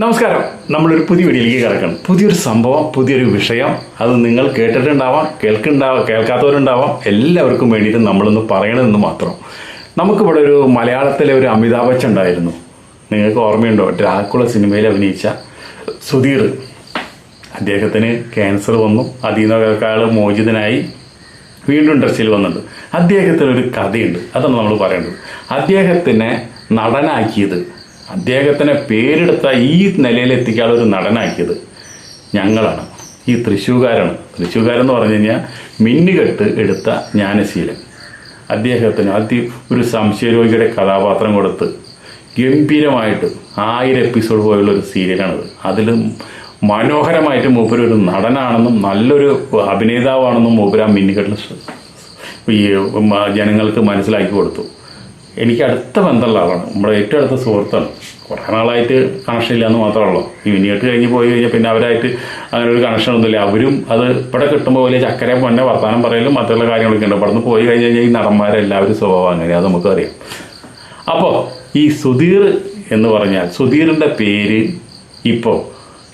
നമസ്കാരം. നമ്മളൊരു പുതിയ വീഡിയോയിലേക്ക് കിടക്കണം. പുതിയൊരു സംഭവം പുതിയൊരു വിഷയം. അത് നിങ്ങൾ കേട്ടിട്ടുണ്ടാവാം കേൾക്കുന്നുണ്ടാവാം കേൾക്കാത്തവരുണ്ടാവാം. എല്ലാവർക്കും വേണ്ടിയിട്ട് നമ്മളൊന്ന് പറയണമെന്ന് മാത്രം. നമുക്കിവിടെ ഒരു മലയാളത്തിലെ ഒരു അമിതാഭ് ബച്ചൻ ഉണ്ടായിരുന്നു. നിങ്ങൾക്ക് ഓർമ്മയുണ്ടോ? ഡ്രാക്കുള സിനിമയിൽ അഭിനയിച്ച സുധീർ. അദ്ദേഹത്തിന് ക്യാൻസർ വന്നു. അതിൽ നിന്നൊക്കെ മോചിതനായി വീണ്ടും ഡ്രസ്സിൽ വന്നിട്ടുണ്ട്. അദ്ദേഹത്തിന് ഒരു കഥയുണ്ട്. അതാണ് നമ്മൾ പറയേണ്ടത്. അദ്ദേഹത്തിനെ നടനാക്കിയത് അദ്ദേഹത്തിനെ പേരെടുത്ത ഈ നിലയിൽ എത്തിക്കാനുള്ള ഒരു നടനാക്കിയത് ഞങ്ങളാണ്. ഈ തൃശ്ശൂകാരാണ് തൃശ്ശൂകാരെന്ന് പറഞ്ഞു കഴിഞ്ഞാൽ മിന്നുകെട്ട് എടുത്ത ജ്ഞാനശീലൻ. അദ്ദേഹത്തിന് അതി ഒരു സംശയരോഗിയുടെ കഥാപാത്രം കൊടുത്ത് ഗംഭീരമായിട്ട് ആയിരം എപ്പിസോഡ് പോലുള്ള ഒരു സീരിയലാണത്. അതിൽ മനോഹരമായിട്ട് മൂപ്പര് ഒരു നടനാണെന്നും നല്ലൊരു അഭിനേതാവാണെന്നും മൂപ്പര് ആ മിന്നുകെട്ടിൽ ഈ ജനങ്ങൾക്ക് മനസ്സിലാക്കി കൊടുത്തു. എനിക്ക് അടുത്ത ബന്ധമുള്ള ആളാണ്. നമ്മുടെ ഏറ്റവും അടുത്ത സുഹൃത്താണ്. കുറേ നാളായിട്ട് കണക്ഷൻ ഇല്ലയെന്ന് മാത്രമേ മിനിയേട്ട് കഴിഞ്ഞ് പോയി കഴിഞ്ഞാൽ പിന്നെ അവരായിട്ട് അങ്ങനെ ഒരു കണക്ഷൻ ഒന്നുമില്ല. അവരും അത് ഇവിടെ കിട്ടുമ്പോൾ വലിയ ചക്കരെ പൊന്നെ വർത്തമാനം പറയലും മറ്റുള്ള കാര്യങ്ങളൊക്കെ ഉണ്ട്. ഇവിടെ നിന്ന് പോയി കഴിഞ്ഞ് കഴിഞ്ഞാൽ ഈ നടന്മാരെല്ലാവരും സ്വഭാവം അങ്ങനെ അത് നമുക്കറിയാം അപ്പോൾ ഈ സുധീർ എന്ന് പറഞ്ഞാൽ സുധീറിന്റെ പേര് ഇപ്പോൾ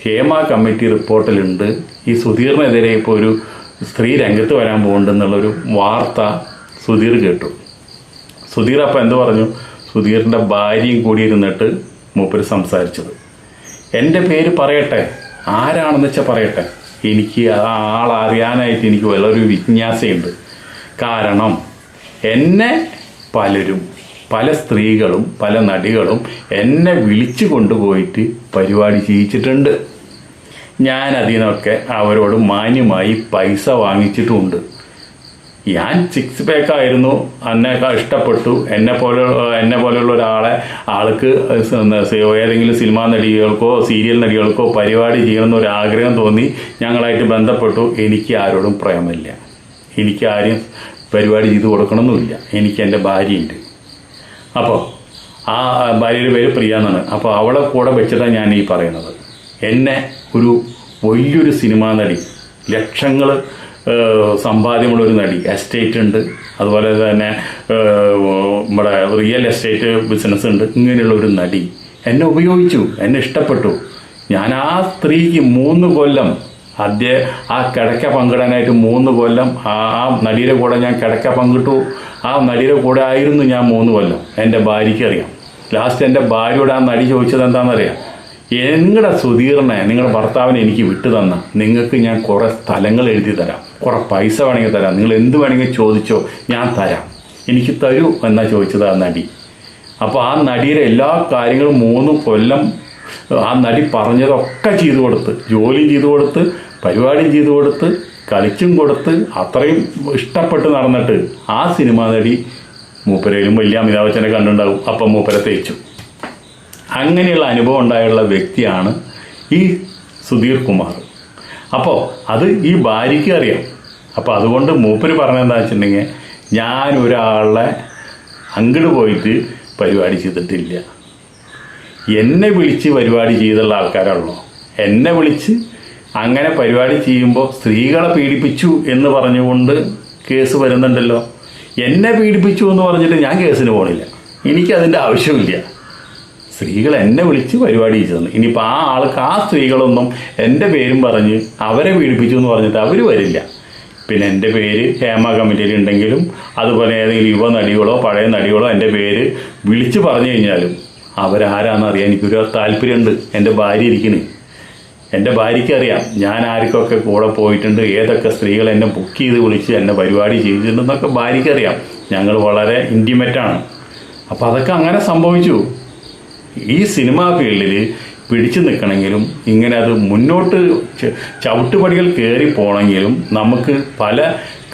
ഹേമ കമ്മിറ്റി റിപ്പോർട്ടിലുണ്ട്. ഈ സുധീറിനെതിരെ ഇപ്പോൾ ഒരു സ്ത്രീ രംഗത്ത് വരാൻ പോകുന്നുണ്ടെന്നുള്ളൊരു വാർത്ത സുധീർ കേട്ടു. സുധീർ അപ്പം എന്ത് പറഞ്ഞു? സുധീറിന്റെ ഭാര്യയും കൂടി ഇരുന്നിട്ട് മൂപ്പര് സംസാരിച്ചത്. എന്റെ പേര് പറയട്ടെ? ആരാണെന്ന് വെച്ചാൽ പറയട്ടെ? എനിക്ക് ആ അറിയാനായിട്ട് എനിക്ക് വളരെ വിജ്ഞാസയുണ്ട്. കാരണം എന്നെ പലരും പല സ്ത്രീകളും പല നടികളും എന്നെ വിളിച്ചു കൊണ്ടുപോയിട്ട് പരിപാടി ചെയ്യിച്ചിട്ടുണ്ട്. ഞാൻ അതിനൊക്കെ അവരോട് മാന്യമായി പൈസ വാങ്ങിച്ചിട്ടുമുണ്ട് ഞാൻ സിക്സ് പാക്ക് ആയിരുന്നു. എന്നെ ഇഷ്ടപ്പെട്ടു. എന്നെ പോലെ എന്നെ പോലെയുള്ള ഒരാളെ ആൾക്ക് ഏതെങ്കിലും സിനിമാ നടികൾക്കോ സീരിയൽ നടികൾക്കോ പരിപാടി ചെയ്യണമെന്ന് ഒരു ആഗ്രഹം തോന്നി. ഞങ്ങളായിട്ട് ബന്ധപ്പെട്ടു. എനിക്ക് ആരോടും പ്രേമില്ല എനിക്ക് ആരും പരിപാടി ചെയ്ത് കൊടുക്കണമെന്നില്ല എനിക്ക് എന്റെ ഭാര്യയുണ്ട്. അപ്പോൾ ആ ഭാര്യയുടെ പേര് പ്രിയ എന്നാണ്. അപ്പോൾ അവളെ കൂടെ വെച്ചിട്ടാണ് ഞാൻ ഈ പറയുന്നത്. എന്നെ ഒരു വലിയൊരു സിനിമാ നടി ലക്ഷങ്ങൾ സമ്പാദ്യമുള്ള ഒരു നടി എസ്റ്റേറ്റ് ഉണ്ട്. അതുപോലെ തന്നെ നമ്മുടെ റിയൽ എസ്റ്റേറ്റ് ബിസിനസ് ഉണ്ട്. ഇങ്ങനെയുള്ള ഒരു നടി. എന്നെ ഉപയോഗിച്ചു എന്നെ ഇഷ്ടപ്പെട്ടു. ഞാൻ ആ സ്ത്രീക്ക് മൂന്ന് കൊല്ലം ആദ്യ ആ കിടക്ക പങ്കിടാനായിട്ട് മൂന്ന് കൊല്ലം ആ നടിയുടെ കൂടെ ഞാൻ കിടക്ക പങ്കിട്ടു. ആ നടിയുടെ കൂടെ ആയിരുന്നു ഞാൻ മൂന്ന് കൊല്ലം. എന്റെ ഭാര്യയ്ക്ക് അറിയാം. ലാസ്റ്റ് എന്റെ ഭാര്യയോട് ആ നടി ചോദിച്ചത് എന്താണെന്നറിയാം? നിങ്ങളുടെ സുധീറിനെ? നിങ്ങളുടെ ഭർത്താവിനെ എനിക്ക് വിട്ടു തന്ന. നിങ്ങൾക്ക് ഞാൻ കുറേ സ്ഥലങ്ങൾ എഴുതി തരാം. കുറേ പൈസ വേണമെങ്കിൽ തരാം. നിങ്ങൾ എന്ത് വേണമെങ്കിൽ ചോദിച്ചോ ഞാൻ തരാം. എനിക്ക് തരൂ എന്നാ ചോദിച്ചത് ആ നടി. അപ്പോൾ ആ നടിയുടെ എല്ലാ കാര്യങ്ങളും മൂന്ന് കൊല്ലം ആ നടി പറഞ്ഞതൊക്കെ ചെയ്തു കൊടുത്ത് ജോലി ചെയ്തു കൊടുത്ത് പരിപാടിയും ചെയ്തു കൊടുത്ത് കളിച്ചും കൊടുത്ത് അത്രയും ഇഷ്ടപ്പെട്ട് നടന്നിട്ട് ആ സിനിമ നടി മൂപ്പരയിലും വലിയ അമിതാഭ് ബച്ചനെ കണ്ടുണ്ടാകും അപ്പം മൂപ്പരെ തേച്ചു. അങ്ങനെയുള്ള അനുഭവം ഉണ്ടായുള്ള വ്യക്തിയാണ് ഈ സുധീർ കുമാർ. അപ്പോൾ അത് ഈ ഭാര്യയ്ക്ക് അറിയാം. അപ്പോൾ അതുകൊണ്ട് മൂപ്പര് പറഞ്ഞെന്താ വെച്ചിട്ടുണ്ടെങ്കിൽ ഞാൻ ഒരാളെ അങ്ങോട്ട് പോയിട്ട് പരിപാടി ചെയ്തിട്ടില്ല. എന്നെ വിളിച്ച് പരിപാടി ചെയ്തുള്ള ആൾക്കാരാണല്ലോ. എന്നെ വിളിച്ച് അങ്ങനെ പരിപാടി ചെയ്യുമ്പോൾ സ്ത്രീകളെ പീഡിപ്പിച്ചു എന്ന് പറഞ്ഞുകൊണ്ട് കേസ് വരുന്നുണ്ടല്ലോ. എന്നെ പീഡിപ്പിച്ചു എന്ന് പറഞ്ഞിട്ട് ഞാൻ കേസിന് പോകണില്ല എനിക്കതിന്റെ ആവശ്യമില്ല. സ്ത്രീകൾ എന്നെ വിളിച്ച് പരിപാടി ചെയ്തു ഇനിയിപ്പോൾ ആ ആൾക്ക് ആ സ്ത്രീകളൊന്നും എന്റെ പേരും പറഞ്ഞ് അവരെ പീഡിപ്പിച്ചു എന്ന് പറഞ്ഞിട്ട് അവർ വരില്ല. പിന്നെ എന്റെ പേര് ഹേമ കമ്മിറ്റിയിൽ ഉണ്ടെങ്കിലും അതുപോലെ ഏതെങ്കിലും യുവ നടികളോ പഴയ നടികളോ എന്റെ പേര് വിളിച്ച് പറഞ്ഞു കഴിഞ്ഞാലും അവരാരാണെന്ന് അറിയാൻ എനിക്കൊരു താല്പര്യമുണ്ട്. എന്റെ ഭാര്യ ഇരിക്കണേ. എന്റെ ഭാര്യയ്ക്ക് അറിയാം ഞാൻ ആർക്കൊക്കെ കൂടെ പോയിട്ടുണ്ട് ഏതൊക്കെ സ്ത്രീകൾ എന്നെ ബുക്ക് ചെയ്ത് വിളിച്ച് എന്നെ പരിപാടി ചെയ്തിട്ടുണ്ടെന്നൊക്കെ ഭാര്യയ്ക്കറിയാം ഞങ്ങൾ വളരെ ഇന്റിമേറ്റാണ് അപ്പോൾ അതൊക്കെ അങ്ങനെ സംഭവിച്ചു. ഈ സിനിമാ ഫീൽഡിൽ പിടിച്ചു നിൽക്കണമെങ്കിലും ഇങ്ങനെ അത് മുന്നോട്ട് ചവിട്ടുപടികൾ കയറി പോകണമെങ്കിലും നമുക്ക് പല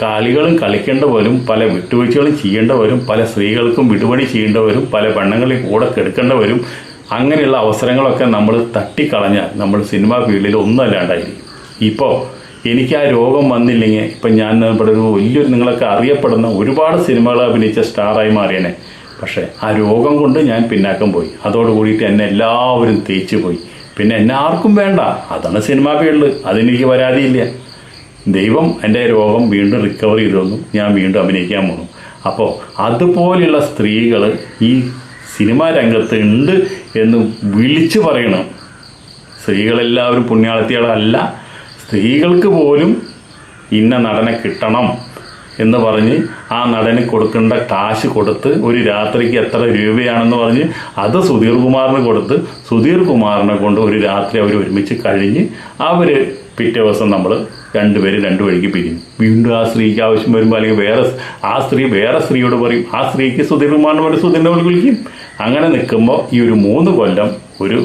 കളികളും കളിക്കേണ്ട വരും പല വിട്ടുവീഴ്ചകളും ചെയ്യേണ്ട വരും പല സ്ത്രീകൾക്കും വിടുപടി ചെയ്യേണ്ട വരും പല പെണ്ണുങ്ങളിൽ കൂടെ കെടുക്കേണ്ട വരും അങ്ങനെയുള്ള അവസരങ്ങളൊക്കെ നമ്മൾ തട്ടിക്കളഞ്ഞാൽ നമ്മൾ സിനിമാ ഫീൽഡിൽ ഒന്നല്ലാണ്ടായിരിക്കും. ഇപ്പോൾ എനിക്ക് ആ രോഗം വന്നില്ലെങ്കിൽ ഇപ്പം ഞാൻ ഇവിടെ ഒരു വലിയൊരു നിങ്ങളൊക്കെ അറിയപ്പെടുന്ന ഒരുപാട് സിനിമകൾ അഭിനയിച്ച സ്റ്റാറായി മാറിയനെ. പക്ഷേ ആ രോഗം കൊണ്ട് ഞാൻ പിന്നാക്കം പോയി. അതോട് കൂടിയിട്ട് എന്നെ എല്ലാവരും തേച്ച് പോയി. പിന്നെ എന്നെ ആർക്കും വേണ്ട. അതാണ് സിനിമാ ഫീൽഡ്. അതെനിക്ക് പരാതിയില്ല. ദൈവം എന്റെ രോഗം വീണ്ടും റിക്കവർ ചെയ്തു തന്നു. ഞാൻ വീണ്ടും അഭിനയിക്കാൻ പോകുന്നു അപ്പോൾ അതുപോലെയുള്ള സ്ത്രീകൾ ഈ സിനിമാ രംഗത്ത് ഉണ്ട് എന്ന് വിളിച്ചു പറയണം. സ്ത്രീകളെല്ലാവരും പുണ്യാളത്തികളല്ല. സ്ത്രീകൾക്ക് പോലും ഇന്ന നടനെ കിട്ടണം. എന്ന് പറഞ്ഞ് ആ നടന് കൊടുക്കേണ്ട കാശ് കൊടുത്ത് ഒരു രാത്രിക്ക് എത്ര രൂപയാണെന്ന് പറഞ്ഞ് അത് സുധീർ കുമാറിന് കൊടുത്ത് സുധീർ കുമാറിനെ കൊണ്ട് ഒരു രാത്രി അവർ ഒരുമിച്ച് കഴിഞ്ഞ് അവർ പിറ്റേ ദിവസം നമ്മൾ രണ്ടുപേരും രണ്ടു വഴിക്ക് പിരിഞ്ഞു. വീണ്ടും ആ സ്ത്രീക്ക് ആവശ്യം വരുമ്പോൾ അല്ലെങ്കിൽ വേറെ ആ സ്ത്രീ വേറെ സ്ത്രീയോട് പറയും ആ സ്ത്രീക്ക് സുധീർ കുമാറിനോട് സുധീറിനെ വിളിക്കും. അങ്ങനെ നിൽക്കുമ്പോൾ ഈ ഒരു മൂന്ന് കൊല്ലം ഒരു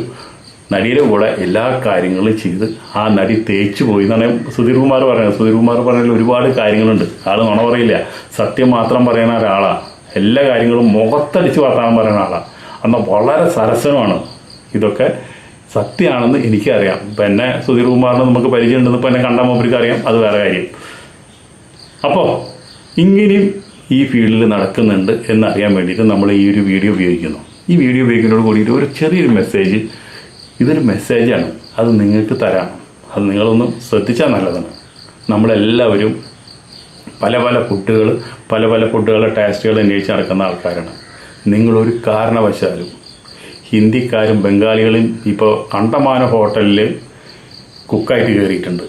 നടിയുടെ കൂടെ എല്ലാ കാര്യങ്ങളും ചെയ്ത് ആ നടി തേച്ചു പോയി എന്നാണ് സുധീർ കുമാർ പറയുന്നത്. സുധീർ കുമാർ പറഞ്ഞതിൽ ഒരുപാട് കാര്യങ്ങളുണ്ട്. ആൾ നുണ പറയില്ല. സത്യം മാത്രം പറയുന്ന ഒരാളാണ് എല്ലാ കാര്യങ്ങളും മുഖത്തടിച്ച് വർത്തമാനം പറയുന്ന ആളാണ് അന്ന് വളരെ സരസനമാണ് ഇതൊക്കെ. സത്യമാണെന്ന് എനിക്കറിയാം. ഇപ്പം എന്നെ സുധീർ കുമാറിന് നമുക്ക് പരിചയമുണ്ടെന്ന് ഇപ്പം എന്നെ കണ്ട മൂപ്പർക്ക് അറിയാം. അത് വേറെ കാര്യം. അപ്പോൾ ഇങ്ങനെയും ഈ ഫീൽഡിൽ നടക്കുന്നുണ്ട് എന്നറിയാൻ വേണ്ടിയിട്ട് നമ്മൾ ഈ ഒരു വീഡിയോ ഉപയോഗിക്കുന്നു. ഈ വീഡിയോ ഉപയോഗിക്കുന്നതോട് കൂടിയിട്ട് ഒരു ചെറിയൊരു മെസ്സേജ് ഇതൊരു മെസ്സേജാണ് അത് നിങ്ങൾക്ക് തരാം. അത് നിങ്ങളൊന്ന് ശ്രദ്ധിച്ചാൽ നല്ലതാണ്. നമ്മളെല്ലാവരും പല പല ഫുഡുകൾ പല പല ഫുഡുകളുടെ ടേസ്റ്റുകൾ അന്വേഷിച്ച് നടക്കുന്ന ആൾക്കാരാണ്. നിങ്ങളൊരു കാരണവശാലും ഹിന്ദിക്കാരും ബംഗാളികളും ഇപ്പോൾ അണ്ടമാന ഹോട്ടലിൽ കുക്കായിട്ട് കയറിയിട്ടുണ്ട്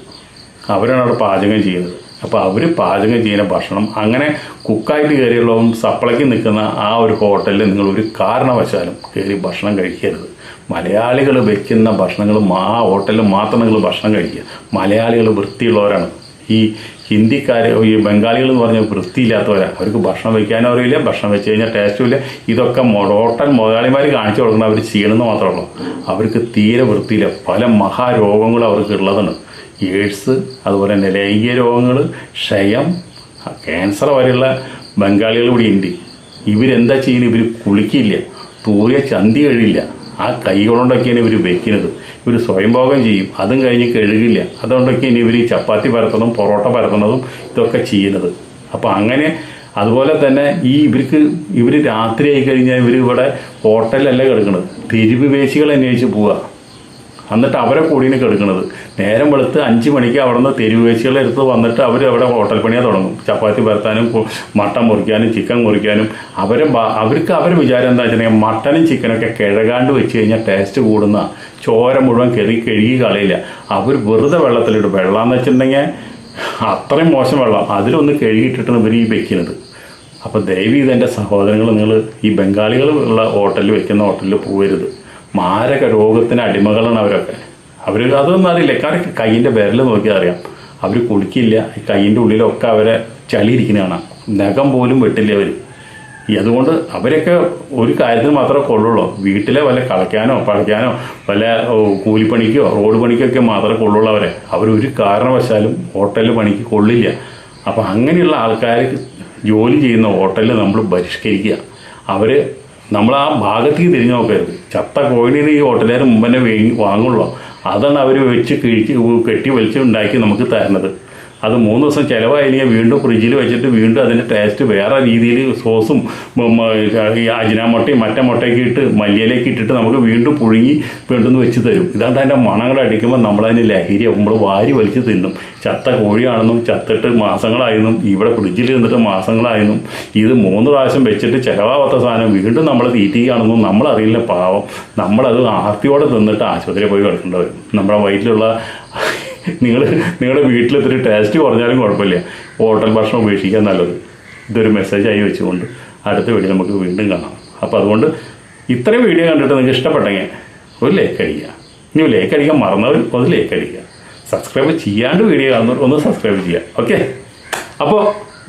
അവരാണ് അവിടെ പാചകം ചെയ്യുന്നത്. അപ്പോൾ അവർ പാചകം ചെയ്യുന്ന ഭക്ഷണം അങ്ങനെ കുക്കായിട്ട് കയറിയുള്ളതും സപ്ലൈക്ക് നിൽക്കുന്ന ആ ഒരു ഹോട്ടലിൽ നിങ്ങൾ ഒരു കാരണവശാലും കയറി ഭക്ഷണം കഴിക്കരുത്. മലയാളികൾ വെക്കുന്ന ഭക്ഷണങ്ങൾ ആ ഹോട്ടലിൽ മാത്രം നിങ്ങൾ ഭക്ഷണം കഴിക്കുക. മലയാളികൾ വൃത്തിയുള്ളവരാണ്. ഈ ഹിന്ദിക്കാർ ഈ ബംഗാളികൾ എന്ന് പറഞ്ഞാൽ വൃത്തിയില്ലാത്തവരാണ്. അവർക്ക് ഭക്ഷണം വയ്ക്കാനും അറിയില്ല ഭക്ഷണം വെച്ച് കഴിഞ്ഞാൽ ടേസ്റ്റും ഇല്ല. ഇതൊക്കെ ഹോട്ടൽ മുതലാളിമാർ കാണിച്ചു കൊടുക്കുന്ന അവർ ചെയ്യണമെന്ന് മാത്രമേ ഉള്ളൂ. അവർക്ക് തീരെ വൃത്തിയില്ല. പല മഹാരോഗങ്ങളും അവർക്ക് ഉള്ളതാണ്. എയ്ഡ്സ് അതുപോലെ തന്നെ ലൈംഗിക രോഗങ്ങൾ ക്ഷയം ക്യാൻസർ വരെയുള്ള ബംഗാളികൾ ഇവിടെ ഉണ്ട്. ഇവരെന്താ ചെയ്യുന്നത്? ഇവർ കുളിക്കില്ല തൂറിയ ചന്തി കഴിയില്ല. ആ കൈകൊണ്ടൊക്കെയാണ് ഇവർ വെക്കുന്നത്. ഇവർ സ്വയംഭോഗം ചെയ്യും. അതും കഴിഞ്ഞ് കഴുകില്ല. അതുകൊണ്ടൊക്കെയാണ് ഇവർ ഈ ചപ്പാത്തി പരത്തുന്നതും പൊറോട്ട പരത്തുന്നതും ഇതൊക്കെ ചെയ്യുന്നത്. അപ്പോൾ അങ്ങനെ അതുപോലെ തന്നെ ഈ ഇവർക്ക് ഇവർ രാത്രി ആയി കഴിഞ്ഞാൽ ഇവർ ഇവിടെ ഹോട്ടലല്ലേ കിടക്കുന്നത് തെരുവ് വേശികൾ അന്വേഷിച്ച് പോവുക എന്നിട്ട് അവരെ കൂടിയാണ് കെടുക്കുന്നത് നേരം വെളുത്ത് അഞ്ച് മണിക്ക് അവിടെ നിന്ന് തെരുവേശികളെടുത്ത് വന്നിട്ട് അവർ അവിടെ ഹോട്ടൽ പണിയാൻ തുടങ്ങും. ചപ്പാത്തി പരത്താനും മട്ടൻ മുറിക്കാനും ചിക്കൻ മുറിക്കാനും. അവരെ അവർക്ക് അവരെ വിചാരം എന്താ വെച്ചിട്ടുണ്ടെങ്കിൽ മട്ടനും ചിക്കനൊക്കെ കിഴകാണ്ട് വെച്ച് കഴിഞ്ഞാൽ ടേസ്റ്റ് കൂടുന്ന ചോര മുഴുവൻ കെറി കഴുകി കളയില്ല. അവർ വെറുതെ വെള്ളത്തിലിടും. വെള്ളം എന്ന് വെച്ചിട്ടുണ്ടെങ്കിൽ അത്രയും മോശം വെള്ളം. അതിലൊന്ന് കഴുകിയിട്ടിട്ടാണ് ഇവർ ഈ വെക്കുന്നത് അപ്പോൾ ദയവ് സഹോദരങ്ങൾ നിങ്ങൾ ഈ ബംഗാളികൾ ഉള്ള ഹോട്ടലിൽ വെക്കുന്ന ഹോട്ടലിൽ പോകരുത് മാരക രോഗത്തിന് അടിമകളാണ് അവരൊക്കെ. അവർ അതൊന്നും അറിയില്ല. കാരണം കൈയിന്റെ വിരൽ നോക്കിയാൽ അറിയാം. അവർ കുളിക്കില്ല. ഈ കൈയിന്റെ ഉള്ളിലൊക്കെ അവരെ ചളി ഇരിക്കുന്ന കാണാം നഖം പോലും വെട്ടില്ല അവർ അതുകൊണ്ട് അവരൊക്കെ ഒരു കാര്യത്തിന് മാത്രമേ കൊള്ളുള്ളൂ. വീട്ടിലെ വല്ല കളയ്ക്കാനോ പഴയ്ക്കാനോ വല്ല കൂലിപ്പണിക്കോ റോഡ് പണിക്കൊക്കെ മാത്രമേ കൊള്ളുള്ളൂ അവരെ. അവരൊരു കാരണവശാലും ഹോട്ടലിൽ പണിക്ക് കൊള്ളില്ല. അപ്പം അങ്ങനെയുള്ള ആൾക്കാർ ജോലി ചെയ്യുന്ന ഹോട്ടലിൽ നമ്മൾ ബഹിഷ്കരിക്കുക. അവർ നമ്മൾ ആ ഭാഗത്തേക്ക് തിരിഞ്ഞു നോക്കരുത്. ചത്ത കോഴിനെ ഈ ഹോട്ടലുകാർ മുമ്പ് തന്നെ വേങ്ങി വാങ്ങുള്ളൂ. അതാണ് അവർ വെച്ച് കിഴിച്ച് കെട്ടി വലിച്ച് ഉണ്ടാക്കി നമുക്ക് തരുന്നത്. അത് മൂന്ന് ദിവസം ചിലവായില്ലെങ്കിൽ വീണ്ടും ഫ്രിഡ്ജിൽ വെച്ചിട്ട് വീണ്ടും അതിന്റെ ടേസ്റ്റ് വേറെ രീതിയിൽ സോസും ഈ അജിനാമുട്ടയും മറ്റേ മുട്ടയൊക്കെ ഇട്ട് മല്ലിയിലേക്ക് ഇട്ടിട്ട് നമുക്ക് വീണ്ടും പുഴുങ്ങി വീണ്ടും വെച്ച് തരും. ഇതാണ്ട് അതിന്റെ മണങ്ങൾ അടിക്കുമ്പോൾ നമ്മളതിന് ലഹരി നമ്മൾ വാരി വലിച്ച് തിന്നും. ചത്ത കോഴിയാണെന്നും ചത്തിട്ട് മാസങ്ങളായെന്നും ഇവിടെ ഫ്രിഡ്ജിൽ നിന്നിട്ട് മാസങ്ങളായെന്നും ഇത് മൂന്ന് പ്രാവശ്യം വെച്ചിട്ട് ചിലവാകാത്ത സാധനം വീണ്ടും നമ്മൾ തീറ്റിക്കുകയാണെന്നും നമ്മളറിയില്ല. പാവം. നമ്മളത് ആർത്തിയോടെ തിന്നിട്ട് ആശുപത്രിയിൽ പോയി കിടക്കേണ്ടി വരും. നമ്മുടെ വയറ്റിലുള്ള നിങ്ങൾ നിങ്ങളുടെ വീട്ടിലെത്തൊരു ടേസ്റ്റ് കുറഞ്ഞാലും കുഴപ്പമില്ല. ഹോട്ടൽ ഭക്ഷണം ഉപേക്ഷിക്കാൻ നല്ലത്. ഇതൊരു മെസ്സേജായി വെച്ചുകൊണ്ട് അടുത്ത വീഡിയോ നമുക്ക് വീണ്ടും കാണാം. അപ്പോൾ അതുകൊണ്ട് ഇത്രയും വീഡിയോ കണ്ടിട്ട് നിങ്ങൾക്ക് ഇഷ്ടപ്പെട്ടെങ്കിൽ ഒരു ലേക്ക് അടിക്കുക. ഇനി ലേക്ക് അടിക്കാൻ മറന്നവർ ഒന്ന് ലേക്ക് അടിക്കുക. സബ്സ്ക്രൈബ് ചെയ്യാണ്ട് വീഡിയോ കാണുന്നവർ ഒന്ന് സബ്സ്ക്രൈബ് ചെയ്യുക. ഓക്കെ അപ്പോൾ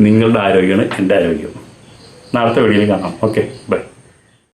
നിങ്ങളുടെ ആരോഗ്യമാണ് എന്റെ ആരോഗ്യം. നാളത്തെ വീഡിയോയിൽ കാണാം. Okay bye